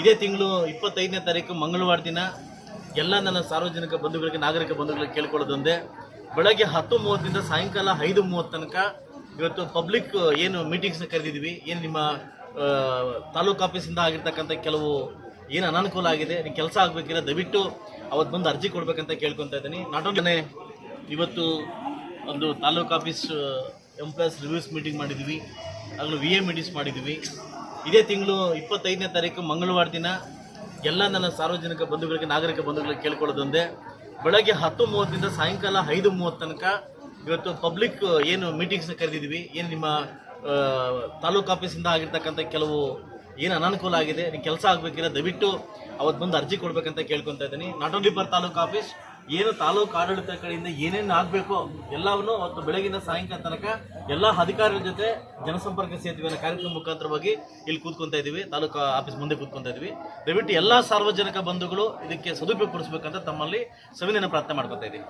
ಇದೇ ತಿಂಗಳು ಇಪ್ಪತ್ತೈದನೇ ತಾರೀಕು ಮಂಗಳವಾರ ದಿನ ಎಲ್ಲ ನನ್ನ ಸಾರ್ವಜನಿಕ ಬಂಧುಗಳಿಗೆ, ನಾಗರಿಕ ಬಂಧುಗಳಿಗೆ ಕೇಳ್ಕೊಳ್ಳೋದೊಂದೇ. ಬೆಳಗ್ಗೆ ಹತ್ತು ಮೂವತ್ತರಿಂದ ಸಾಯಂಕಾಲ ಐದು ಮೂವತ್ತು ತನಕ ಇವತ್ತು ಪಬ್ಲಿಕ್ ಏನು ಮೀಟಿಂಗ್ಸ್ನ ಕರೆದಿದ್ವಿ ಏನು ನಿಮ್ಮ ತಾಲೂಕು ಆಫೀಸಿಂದ ಆಗಿರ್ತಕ್ಕಂಥ ಕೆಲವು ಏನು ಅನಾನುಕೂಲ ಆಗಿದೆ ನೀವು ಕೆಲಸ ಆಗಬೇಕಿಲ್ಲ ದಯವಿಟ್ಟು ಅವತ್ತು ಬಂದು ಅರ್ಜಿ ಕೊಡಬೇಕಂತ ಕೇಳ್ಕೊತಾ ಇದ್ದೀನಿ. ನಾಟ್ ಓನ್ಲಿ ಇವತ್ತು ಒಂದು taluk office employees reviews meeting ಮಾಡಿದ್ವಿ ಆಗಲೂ ವಿ ಎ ಮೀಟಿಂಗ್ಸ್ ಮಾಡಿದ್ವಿ ಇದೇ ತಿಂಗಳು ಇಪ್ಪತ್ತೈದನೇ ತಾರೀಕು ಮಂಗಳವಾರ ದಿನ ಎಲ್ಲ ನನ್ನ ಸಾರ್ವಜನಿಕ ಬಂಧುಗಳಿಗೆ, ನಾಗರಿಕ ಬಂಧುಗಳಿಗೆ ಕೇಳ್ಕೊಳ್ಳೋದೊಂದೇ. ಬೆಳಗ್ಗೆ ಹತ್ತು ಮೂವತ್ತರಿಂದ ಸಾಯಂಕಾಲ ಐದು ಮೂವತ್ತು ತನಕ ಇವತ್ತು ಪಬ್ಲಿಕ್ ಏನು ಮೀಟಿಂಗ್ಸ್ ಕರೆದಿದ್ವಿ ಏನು ನಿಮ್ಮ ತಾಲೂಕು ಆಫೀಸಿಂದ ಆಗಿರ್ತಕ್ಕಂಥ ಕೆಲವು ಏನು ಅನಾನುಕೂಲ ಆಗಿದೆ ನೀವು ಕೆಲಸ ಆಗಬೇಕಿಲ್ಲ, ದಯವಿಟ್ಟು ಅವತ್ತು ಬಂದು ಅರ್ಜಿ ಕೊಡಬೇಕಂತ ಕೇಳ್ಕೊತಾ ಇದ್ದೀನಿ. Not only for taluk office ಏನು ತಾಲೂಕು ಆಡಳಿತ ಕಡೆಯಿಂದ ಏನೇನು ಆಗಬೇಕು ಎಲ್ಲವನ್ನು ಅವತ್ತು ಬೆಳಗಿನ ಸಾಯಂಕಾಲ ತನಕ ಎಲ್ಲ ಅಧಿಕಾರಿಗಳ ಜೊತೆ ಜನಸಂಪರ್ಕ ಸೇತುವೆ ಅನ್ನೋ ಕಾರ್ಯಕ್ರಮ ಮುಖಾಂತರವಾಗಿ ಇಲ್ಲಿ ಕೂತ್ಕೊಂತ ಇದ್ದೀವಿ. ತಾಲೂಕು ಆಫೀಸ್ ಮುಂದೆ ಕೂತ್ಕೊಂತ ಇದ್ದೀವಿ. ದಯವಿಟ್ಟು ಎಲ್ಲ ಸಾರ್ವಜನಿಕ ಬಂಧುಗಳು ಇದಕ್ಕೆ ಸದುಪಯೋಗ ಪಡಿಸ್ಬೇಕಂತ ತಮ್ಮಲ್ಲಿ ಸವಿನಯನ ಪ್ರಾರ್ಥನೆ ಮಾಡ್ಕೊತಾ ಇದ್ದೀವಿ.